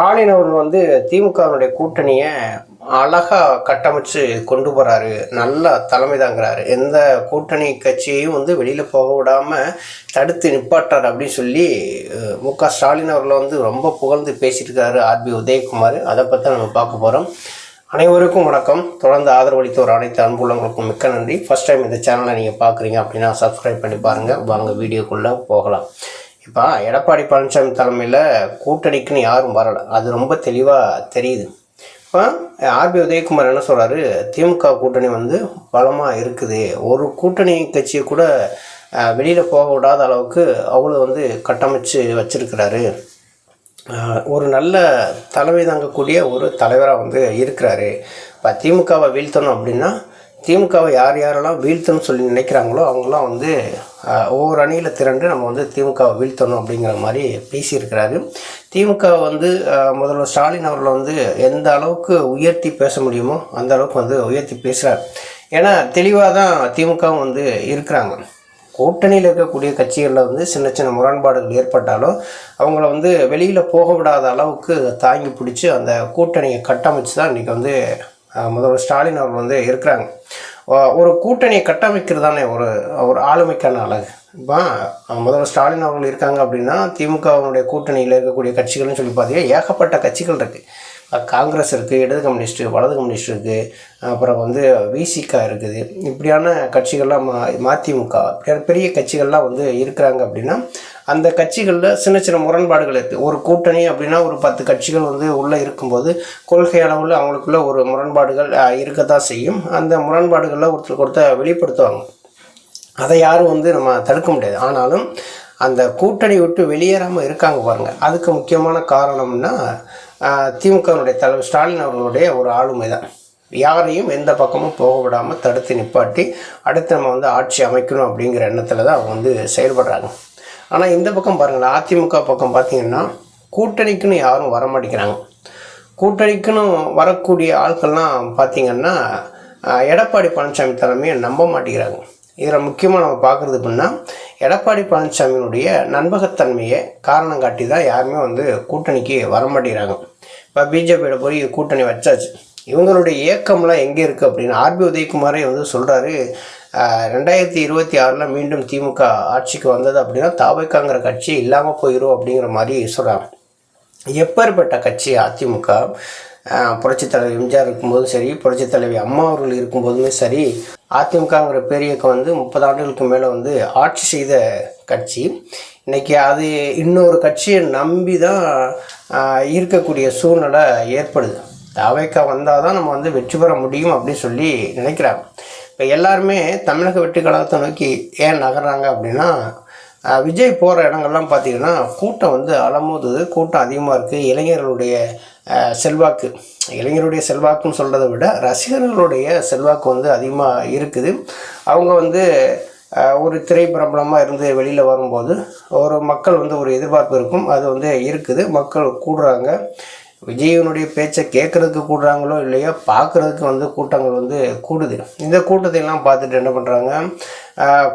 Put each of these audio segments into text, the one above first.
ஸ்டாலின் அவர் வந்து திமுகவினுடைய கூட்டணியை அழகாக கட்டமைச்சு கொண்டு போகிறாரு நல்லா தலைமை தாங்கிறாரு. எந்த கூட்டணி கட்சியையும் வந்து வெளியில் போக விடாமல் தடுத்து நிப்பாட்டார் அப்படின்னு சொல்லி மு க ஸ்டாலின் அவர்களை வந்து ரொம்ப புகழ்ந்து பேசியிருக்காரு ஆர்பி உதயகுமார். அதை பற்றி நம்ம பார்க்க போகிறோம் அனைவருக்கும் வணக்கம். தொடர்ந்து ஆதரவளித்த ஒரு அனைத்து அன்புள்ளவங்களுக்கும் மிக்க நன்றி. ஃபர்ஸ்ட் டைம் இந்த சேனலை நீங்கள் பார்க்குறீங்க அப்படின்னா சப்ஸ்கிரைப் பண்ணி பாருங்கள் வாங்க வீடியோக்குள்ளே போகலாம். இப்போ எடப்பாடி பழனிசாமி தலைமையில் கூட்டணிக்குன்னு யாரும் வரலை. அது ரொம்ப தெளிவாக தெரியுது. இப்போ ஆர்பி உதயகுமார் என்ன சொல்கிறாரு திமுக கூட்டணி வந்து பலமாக இருக்குது. ஒரு கூட்டணி கட்சியை கூட வெளியில் போக விடாத அளவுக்கு அவ்வளோ வந்து கட்டமைச்சு வச்சுருக்கிறாரு. ஒரு நல்ல தலைமை தாங்கக்கூடிய ஒரு தலைவராக வந்து இருக்கிறாரு. இப்போ திமுகவை வீழ்த்தணும் அப்படின்னா திமுகவை யார் யாரெல்லாம் வீழ்த்தணும்னு சொல்லி நினைக்கிறாங்களோ அவங்களாம் வந்து ஒவ்வொரு அணியில் திரண்டு நம்ம வந்து திமுகவை வீழ்த்தணும் அப்படிங்கிற மாதிரி பேசியிருக்கிறாரு. திமுக வந்து முதல்வர் ஸ்டாலின் அவர்களை வந்து எந்த அளவுக்கு உயர்த்தி பேச முடியுமோ அந்த அளவுக்கு வந்து உயர்த்தி பேசுகிறார் ஏன்னா தெளிவாக தான் திமுகவும் வந்து இருக்கிறாங்க. கூட்டணியில் இருக்கக்கூடிய கட்சிகளில் வந்து சின்ன சின்ன முரண்பாடுகள் ஏற்பட்டாலும் அவங்கள வந்து வெளியில் போக விடாத அளவுக்கு தாங்கி பிடிச்சி அந்த கூட்டணியை கட்டமைச்சு தான் இன்றைக்கி வந்து முதல்வர் ஸ்டாலின் அவர்கள் வந்து இருக்கிறாங்க. ஒரு கூட்டணியை கட்டமைக்கிறது தானே ஒரு ஒரு ஆளுமைக்கான அழகு. இப்போ முதல்வர் ஸ்டாலின் அவர்கள் இருக்காங்க அப்படின்னா திமுகவினுடைய கூட்டணியில் இருக்கக்கூடிய கட்சிகள்னு சொல்லி பார்த்தீங்கன்னா ஏகப்பட்ட கட்சிகள் இருக்குது காங்கிரஸ் இருக்குது இடது கம்யூனிஸ்ட்டு வலது கம்யூனிஸ்ட் இருக்குது அப்புறம் வந்து விசிகா இருக்குது. இப்படியான கட்சிகள்லாம் மா மதிமுக இப்படியான பெரிய கட்சிகள்லாம் வந்து இருக்கிறாங்க அப்படின்னா அந்த கட்சிகளில் சின்ன சின்ன முரண்பாடுகள் இருக்குது ஒரு கூட்டணி அப்படின்னா ஒரு பத்து கட்சிகள் வந்து உள்ளே இருக்கும்போது கொள்கை அளவில் அவங்களுக்குள்ள ஒரு முரண்பாடுகள் இருக்கத்தான் செய்யும். அந்த முரண்பாடுகளில் ஒருத்தர் ஒருத்தர் வெளிப்படுத்துவாங்க. அதை யாரும் வந்து நம்ம தடுக்க முடியாது. ஆனாலும் அந்த கூட்டணி விட்டு வெளியேறாமல் இருக்காங்க பாருங்கள் அதுக்கு முக்கியமான காரணம்னா திமுகவினுடைய தலைவர் ஸ்டாலின் அவர்களுடைய ஒரு ஆளுமை தான் யாரையும் எந்த பக்கமும் போக விடாமல் தடுத்து நிப்பாட்டி அடுத்து நம்ம வந்து ஆட்சி அமைக்கணும் அப்படிங்கிற எண்ணத்தில் தான் அவங்க வந்து செயல்படுறாங்க. ஆனால் இந்த பக்கம் பாருங்களேன் அதிமுக பக்கம் பார்த்தீங்கன்னா கூட்டணிக்குன்னு யாரும் வர மாட்டேங்கிறாங்க. கூட்டணிக்குன்னு வரக்கூடிய ஆட்கள்லாம் பார்த்திங்கன்னா எடப்பாடி பழனிசாமி தலைமையை நம்ப மாட்டேங்கிறாங்க. இதில் முக்கியமாக நம்ம பார்க்குறது அப்படின்னா எடப்பாடி பழனிசாமியினுடைய நண்பகத்தன்மையை காரணம் காட்டி தான் யாருமே வந்து கூட்டணிக்கு வர மாட்டேங்கிறாங்க. இப்போ பிஜேபியோட போய் கூட்டணி வச்சாச்சு. இவங்களுடைய இயக்கம்லாம் எங்கே இருக்குது அப்படின்னு ஆர்பி உதயகுமாரே வந்து சொல்கிறாரு ரெண்டாயிரத்தி இருபத்தி ஆறில் மீண்டும் திமுக ஆட்சிக்கு வந்தது அப்படின்னா தாவைக்காங்கிற கட்சி இல்லாமல் போயிடும் அப்படிங்கிற மாதிரி சொல்கிறாங்க எப்பேற்பட்ட கட்சி அதிமுக? ஆஹ், புரட்சித் தலைவர் எம்ஜிஆர் இருக்கும்போதும் சரி புரட்சித் தலைவி அம்மா அவர்கள் இருக்கும்போதுமே சரி அதிமுகங்கிற பேரியக்கம் வந்து முப்பது ஆண்டுகளுக்கு மேலே வந்து ஆட்சி செய்த கட்சி. இன்றைக்கி அது இன்னொரு கட்சியை நம்பி தான் இருக்கக்கூடிய சூழ்நிலை ஏற்படுது. தாவைக்கா வந்தால் தான் நம்ம வந்து வெற்றி பெற முடியும் அப்படின்னு சொல்லி நினைக்கிறாங்க. இப்போ எல்லாருமே தமிழக வெற்றி கழகத்தை நோக்கி ஏன் நகர்றாங்க அப்படின்னா விஜய் போகிற இடங்கள்லாம் பார்த்திங்கன்னா கூட்டம் வந்து அலமோதுது கூட்டம் அதிகமாக இருக்குது இளைஞர்களுடைய செல்வாக்கு இளைஞருடைய செல்வாக்குன்னு சொல்கிறத விட ரசிகர்களுடைய செல்வாக்கு வந்து அதிகமாக இருக்குது. அவங்க வந்து ஒரு திரைப்பிரபலமாக இருந்து வெளியில் வரும்போது ஒரு மக்கள் வந்து ஒரு எதிர்பார்ப்பு இருக்கும். அது வந்து இருக்குது. மக்கள் கூடுறாங்க. விஜயனுடைய பேச்சை கேட்குறதுக்கு கூடுறாங்களோ இல்லையோ பார்க்குறதுக்கு வந்து கூட்டங்கள் வந்து கூடுது. இந்த கூட்டத்தை எல்லாம் பார்த்துட்டு என்ன பண்ணுறாங்க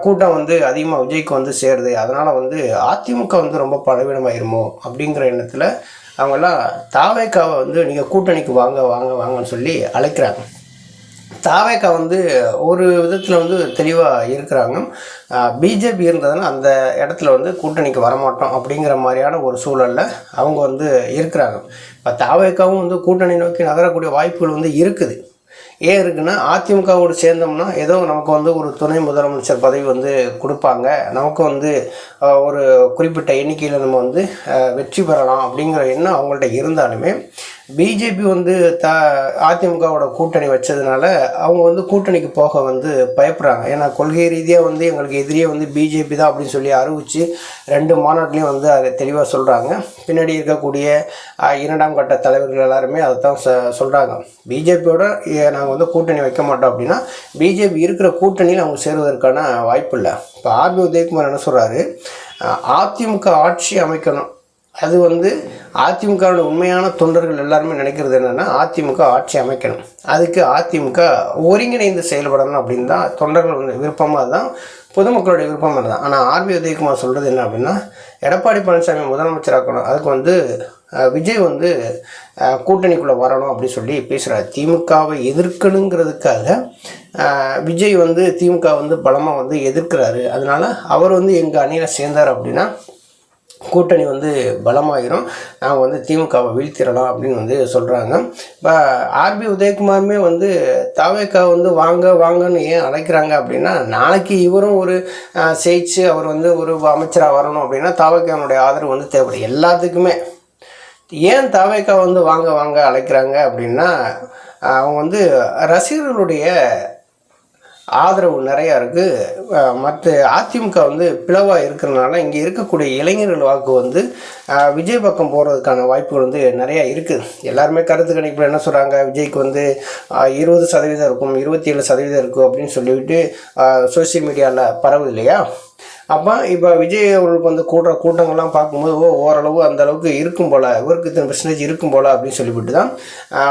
கூட்டம் வந்து அதிகமாக விஜய்க்கு வந்து சேருது. அதனால் வந்து அதிமுக வந்து ரொம்ப பலவீனமாயிருமோ அப்படிங்கிற எண்ணத்தில் அவங்கெல்லாம் தாவேக்காவை வந்து நீங்கள் கூட்டணிக்கு வாங்க வாங்க வாங்கன்னு சொல்லி அழைக்கிறாங்க. தாவேக்கா வந்து ஒரு விதத்தில் வந்து தெளிவாக இருக்கிறாங்க. பிஜேபி இருந்ததுனால அந்த இடத்துல வந்து கூட்டணிக்கு வரமாட்டோம் அப்படிங்கிற மாதிரியான ஒரு சூழலில் அவங்க வந்து இருக்கிறாங்க. இப்போ தாவேக்காவும் வந்து கூட்டணி நோக்கி நகரக்கூடிய வாய்ப்புகள் வந்து இருக்குது. ஏன் இருக்குன்னா அதிமுகவோடு சேர்ந்தோம்னா ஏதோ நமக்கு வந்து ஒரு துணை முதலமைச்சர் பதவி வந்து கொடுப்பாங்க. நமக்கு வந்து ஒரு குறிப்பிட்ட எண்ணிக்கையில் நம்ம வந்து வெற்றி பெறலாம் அப்படிங்கிற எண்ணம் அவங்கள்ட்ட இருந்தாலுமே பிஜேபி வந்து த அதிமுகவோட கூட்டணி வச்சதுனால அவங்க வந்து கூட்டணிக்கு போக வந்து பயப்படுறாங்க. ஏன்னா கொள்கை ரீதியாக வந்து எங்களுக்கு எதிரியே வந்து பிஜேபி தான் அப்படின்னு சொல்லி அறிவித்து ரெண்டு மாநாட்டிலையும் வந்து அதை தெளிவாக சொல்கிறாங்க பின்னாடி இருக்கக்கூடிய இரண்டாம் கட்ட தலைவர்கள் எல்லாருமே அதை தான் ச சொல்கிறாங்க பிஜேபியோட நாங்கள் வந்து கூட்டணி வைக்க மாட்டோம் அப்படின்னா பிஜேபி இருக்கிற கூட்டணியில் அவங்க சேருவதற்கான வாய்ப்பு இல்லை. இப்போ ஆர்பி உதயகுமார் என்ன சொல்கிறாரு அதிமுக ஆட்சி அமைக்கணும். அது வந்து அதிமுகவோட உண்மையான தொண்டர்கள் எல்லாருமே நினைக்கிறது என்னென்னா அதிமுக ஆட்சி அமைக்கணும். அதுக்கு அதிமுக ஒருங்கிணைந்து செயல்படணும் அப்படின்னு தான் தொண்டர்கள் வந்து விருப்பமாக தான் பொதுமக்களுடைய விருப்பம் தான். ஆனால் ஆர்பி உதயகுமார் சொல்கிறது என்ன அப்படின்னா எடப்பாடி பழனிசாமி முதலமைச்சராக்கணும். அதுக்கு வந்து விஜய் வந்து கூட்டணிக்குள்ளே வரணும் அப்படின்னு சொல்லி பேசுகிறார் திமுகவை எதிர்க்கணுங்கிறதுக்காக விஜய் வந்து திமுக வந்து பலமாக வந்து எதிர்க்கிறாரு. அதனால அவர் வந்து எங்கள் அணியில் சேர்ந்தார் அப்படின்னா கூட்டணி வந்து பலமாகிடும் நாங்கள் வந்து திமுகவை வீழ்த்திடலாம் அப்படின்னு வந்து சொல்கிறாங்க இப்போ ஆர்பி உதயகுமாருமே வந்து தாவேக்கா வந்து வாங்க வாங்கன்னு ஏன் அழைக்கிறாங்க அப்படின்னா நாளைக்கு இவரும் ஒரு அஹ், ஜெயிச்சு அவர் வந்து ஒரு அமைச்சராக வரணும் அப்படின்னா தாவேக்காவுடைய ஆதரவு வந்து தேவைப்படும். எல்லாத்துக்குமே. ஏன் தாவேக்கா வந்து வாங்க வாங்க அழைக்கிறாங்க அப்படின்னா அவங்க வந்து ரசிகர்களுடைய ஆதரவு நிறையா இருக்குது மற்ற அதிமுக வந்து பிளவாக இருக்கிறனால இங்கே இருக்கக்கூடிய இளைஞர்கள் வாக்கு வந்து விஜய் பக்கம் போகிறதுக்கான வாய்ப்புகள் வந்து நிறையா இருக்குது எல்லாருமே கருத்து கணிப்பில் என்ன சொல்கிறாங்க விஜய்க்கு வந்து இருபது சதவீதம் இருக்கும் இருபத்தி ஏழு சதவீதம் இருக்கும் அப்படின்னு சொல்லிவிட்டு சோஷியல் மீடியாவில் பரவுது இல்லையா அப்போ இப்போ விஜய் அவர்களுக்கு வந்து கூடுற கூட்டங்கள்லாம் பார்க்கும்போது ஓ ஓரளவு அந்த அளவுக்கு இருக்கும் போல் இவருக்கு இத்தனை பெர்சன்டேஜ் இருக்கும் போல் அப்படின்னு சொல்லிவிட்டு தான்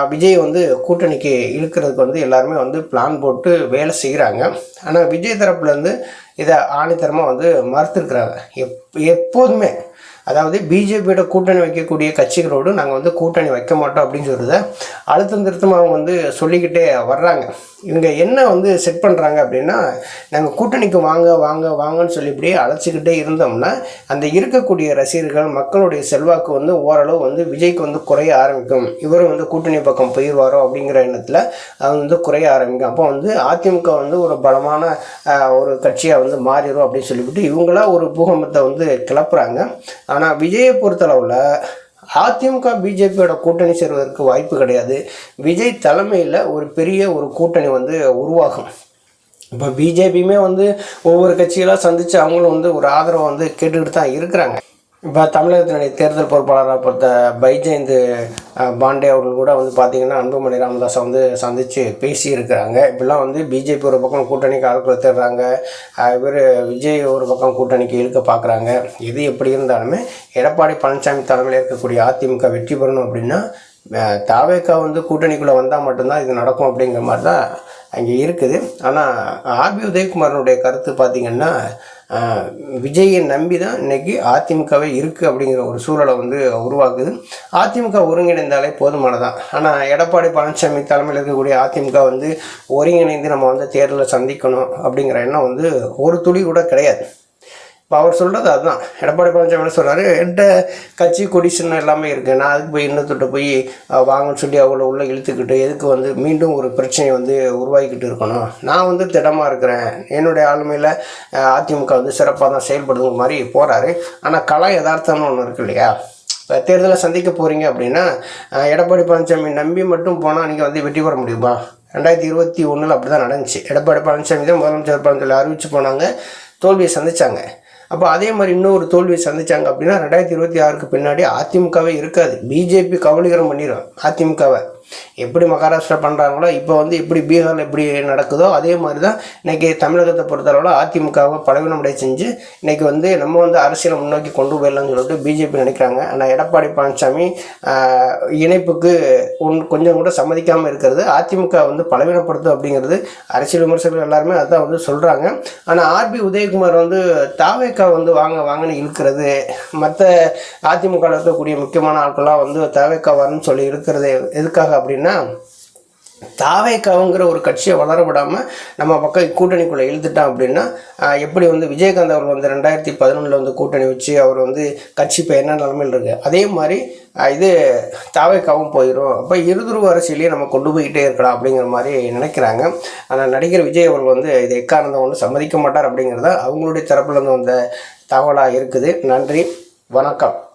விஜய் வந்து கூட்டணிக்கு இழுக்கிறதுக்கு வந்து எல்லாருமே வந்து பிளான் போட்டு வேலை செய்கிறாங்க ஆனால் விஜய் தரப்புலேருந்து இதை ஆணித்தரமாக வந்து மறுத்துருக்குறாங்க. எப் எப்போதுமே அதாவது பிஜேபியோட கூட்டணி வைக்கக்கூடிய கட்சிகளோடு நாங்கள் வந்து கூட்டணி வைக்க மாட்டோம் அப்படின்னு சொல்கிறத அழுத்தம் திருத்தமாக அவங்க வந்து சொல்லிக்கிட்டே வர்றாங்க. இவங்க என்ன வந்து செட் பண்ணுறாங்க அப்படின்னா நாங்கள் கூட்டணிக்கு வாங்க வாங்க வாங்கன்னு சொல்லி இப்படியே அழைச்சிக்கிட்டே இருந்தோம்னா அந்த இருக்கக்கூடிய ரசிகர்கள் மக்களுடைய செல்வாக்கு வந்து ஓரளவு வந்து விஜய்க்கு வந்து குறைய ஆரம்பிக்கும். இவரும் வந்து கூட்டணி பக்கம் போயிடுவாரோ அப்படிங்கிற எண்ணத்தில் அது வந்து குறைய ஆரம்பிக்கும். அப்போ வந்து அதிமுக வந்து ஒரு பலமான ஒரு கட்சியாக வந்து மாறிடும் அப்படின்னு சொல்லிவிட்டு இவங்களா ஒரு பூகம்பத்தை வந்து கிளப்புறாங்க. ஆனால் விஜயை பொறுத்தளவில் அதிமுக பிஜேபியோட கூட்டணி சேர்வதற்கு வாய்ப்பு கிடையாது. விஜய் தலைமையில் ஒரு பெரிய ஒரு கூட்டணி வந்து உருவாகும். இப்போ பிஜேபியுமே வந்து ஒவ்வொரு கட்சிகளாக சந்தித்து அவங்களும் வந்து ஒரு ஆதரவை வந்து கேட்டுக்கிட்டு தான் இருக்கிறாங்க. இப்போ தமிழகத்தினுடைய தேர்தல் பொறுப்பாளராக பொறுத்த பைஜெயந்த் பாண்டே அவர்கள் கூட வந்து பார்த்திங்கன்னா அன்புமணி ராமதாஸை வந்து சந்தித்து பேசியிருக்கிறாங்க. இப்படிலாம் வந்து பிஜேபி ஒரு பக்கம் கூட்டணிக்கு ஆட்கள் தேடுறாங்க இவர் விஜய் ஒரு பக்கம் கூட்டணிக்கு இழுக்க பார்க்குறாங்க எது எப்படி இருந்தாலுமே எடப்பாடி பழனிசாமி தலைமையில் இருக்கக்கூடிய அதிமுக வெற்றி பெறணும் அப்படின்னா தாவேக்கா வந்து கூட்டணிக்குள்ளே வந்தால் மட்டும்தான் இது நடக்கும் அப்படிங்கிற மாதிரி தான் அங்கே இருக்குது. ஆனால் ஆர்பி உதயகுமாரனுடைய கருத்து பார்த்திங்கன்னா விஜயை நம்பி தான் இன்னைக்கு அதிமுகவே இருக்குது அப்படிங்கிற ஒரு சூழலை வந்து உருவாக்குது. அதிமுக ஒருங்கிணைந்தாலே போதுமானதான். ஆனால் எடப்பாடி பழனிசாமி தலைமையில் இருக்கக்கூடிய அதிமுக வந்து ஒருங்கிணைந்து நம்ம வந்து தேர்தலில் சந்திக்கணும் அப்படிங்கிற எண்ணம் வந்து ஒரு துளி கூட கிடையாது. இப்போ அவர் சொல்கிறது அதுதான். எடப்பாடி பழனிசாமி என்ன சொல்கிறாரு என்கிட்ட கட்சி கொடிஷன் எல்லாமே இருக்குது நான் அதுக்கு போய் இன்னத்துட்டு போய் வாங்கன்னு சொல்லி அவங்கள உள்ளே இழுத்துக்கிட்டு எதுக்கு வந்து மீண்டும் ஒரு பிரச்சனையை வந்து உருவாக்கிட்டு இருக்கணும்? நான் வந்து திடமாக இருக்கிறேன். என்னுடைய ஆளுமையில் அதிமுக வந்து சிறப்பாக தான் செயல்படுங்கிற மாதிரி போகிறாரு ஆனால் கலா யதார்த்தம்னு ஒன்று இருக்கு இல்லையா? இப்போ தேர்தலை சந்திக்க போகிறீங்க அப்படின்னா எடப்பாடி பழனிசாமி நம்பி மட்டும் போனால் நீங்கள் வந்து வெற்றி பெற முடியுமா? ரெண்டாயிரத்தி இருபத்தி ஒன்றில் அப்படி தான் நடந்துச்சு. எடப்பாடி பழனிசாமி தான் முதலமைச்சர் பழனிசாமி சொல்லி அறிவிச்சு போனாங்க. தோல்வியை சந்தித்தாங்க அப்போ அதே மாதிரி இன்னொரு தோல்வி சந்திச்சாங்க அப்படின்னா ரெண்டாயிரத்தி இருபத்தி ஆறுக்கு பின்னாடி அதிமுகவே இருக்காது. பிஜேபி கபலீகரம் பண்ணிடும் அதிமுகவை. எப்படி மகாராஷ்டிரா பண்ணுறாங்களோ இப்போ வந்து எப்படி பீகாரில் எப்படி நடக்குதோ அதே மாதிரி தான் இன்றைக்கி தமிழகத்தை பொறுத்தளவில் அதிமுகவை பலவீனமடை செஞ்சு இன்றைக்கி வந்து நம்ம வந்து அரசியலை முன்னோக்கி கொண்டு போயிடலாம்னு சொல்லிட்டு பிஜேபி நினைக்கிறாங்க. ஆனால் எடப்பாடி பழனிசாமி இணைப்புக்கு ஒன் கொஞ்சம் கூட சம்மதிக்காமல் இருக்கிறது அதிமுக வந்து பலவீனப்படுத்தும் அப்படிங்கிறது அரசியல் விமர்சகர்கள் எல்லாருமே அதான் வந்து சொல்கிறாங்க ஆனால் ஆர்பி உதயகுமார் வந்து தாவேக்கா வந்து வாங்க வாங்கன்னு இழுக்கிறது மற்ற அதிமுகவில் இருக்கக்கூடிய முக்கியமான ஆட்கள்லாம் வந்து தாவேக்கா வரணும்னு சொல்லி இருக்கிறது எதுக்காக அப்படின்னா தாவேக்காவுங்கிற ஒரு கட்சியை வளர விடாமல் நம்ம பக்கம் கூட்டணிக்குள்ளே இழுத்துட்டான் அப்படின்னா எப்படி வந்து விஜயகாந்த் அவர் வந்து ரெண்டாயிரத்தி பதினொன்றில் வந்து கூட்டணி வச்சு அவர் வந்து கட்சி இப்போ என்ன நிலமையில் இருக்குது அதே மாதிரி இது தாவேக்காவும் போயிடும் அப்போ இருதுருவ அரசியலையே நம்ம கொண்டு போய்கிட்டே இருக்கலாம் அப்படிங்கிற மாதிரி நினைக்கிறாங்க. ஆனால் நடிகர் விஜய் அவர்கள் வந்து இது எக்காரணம் ஒன்று சம்மதிக்க மாட்டார் அப்படிங்கிறத அவங்களுடைய தரப்புலேருந்து வந்த தகவலாக இருக்குது. நன்றி. வணக்கம்.